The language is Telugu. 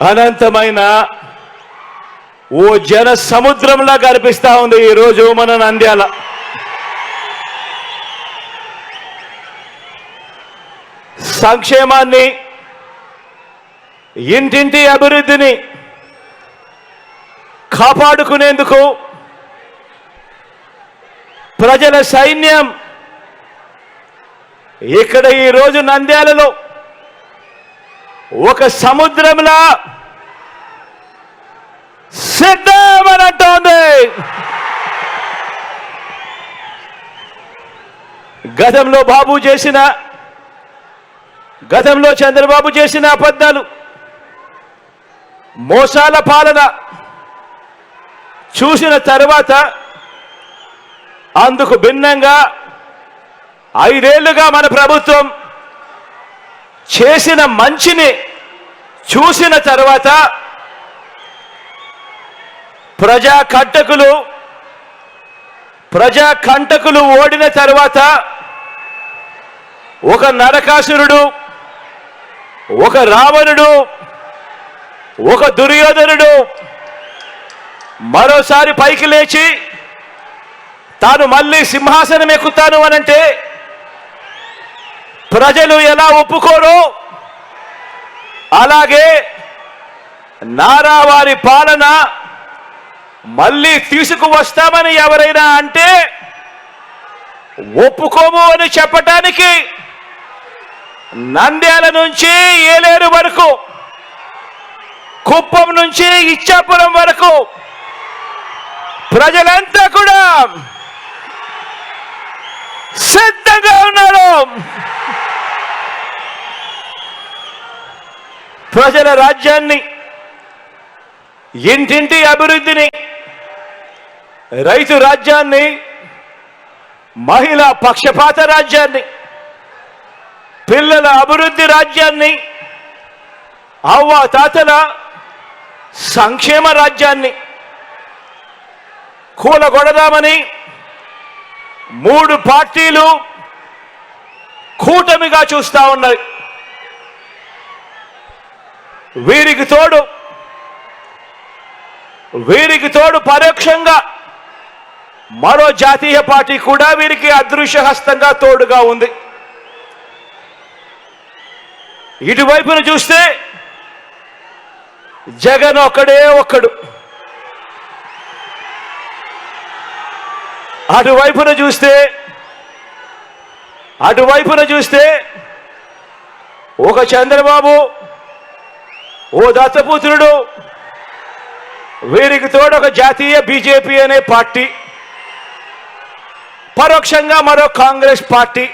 అనంతమైన ఓ జన సముద్రంలా కనిపిస్తా ఉంది ఈరోజు మన నంద్యాల. సంక్షేమాన్ని ఇంటింటి అభివృద్ధిని కాపాడుకునేందుకు ప్రజల సైన్యం ఇక్కడ ఈరోజు నంద్యాలలో ఒక సముద్రంలా సిద్ధమనంటోంది. గతంలో బాబు చేసిన గతంలో చంద్రబాబు చేసిన అబద్ధాలు మోసాల పాలన చూసిన తర్వాత అందుకు భిన్నంగా ఐదేళ్ళుగా మన ప్రభుత్వం చేసిన మంచిని చూసిన తర్వాత ప్రజా కంటకులు ప్రజా కంటకులు ఓడిన తర్వాత ఒక నరకాసురుడు ఒక రావణుడు ఒక దుర్యోధనుడు మరోసారి పైకి లేచి తాను మళ్ళీ సింహాసనం ఎక్కుతాను అనంటే ప్రజలు ఎలా ఒప్పుకోరు అలాగే నారావారి పాలన మళ్ళీ తీసుకువస్తామని ఎవరైనా అంటే ఒప్పుకోము అని చెప్పటానికి నంద్యాల నుంచి ఏలేరు వరకు కుప్పం నుంచి ఇచ్చాపురం వరకు ప్రజలంతా కూడా సిద్ధంగా ప్రజల రాజ్యాన్ని ఇంటింటి అభివృద్ధిని రైతు రాజ్యాన్ని మహిళా పక్షపాత రాజ్యాన్ని పిల్లల అభివృద్ధి రాజ్యాన్ని అవ్వ తాతల సంక్షేమ రాజ్యాన్ని కూలగొడదామని మూడు పార్టీలు కూటమిగా చూస్తా ఉన్నాయి వీరికి తోడు వీరికి తోడు పరోక్షంగా మరో జాతీయ పార్టీ కూడా వీరికి అదృశ్య హస్తంగా తోడుగా ఉంది. ఇటువైపున చూస్తే జగన్ ఒక్కడే ఒక్కడు. అటువైపున చూస్తే అటువైపున చూస్తే ఒక చంద్రబాబు ఓ దత్తపుత్రుడు వీరికి తోడు ఒక జాతీయ బీజేపీ అనే పార్టీ పరోక్షంగా మరో కాంగ్రెస్ పార్టీ.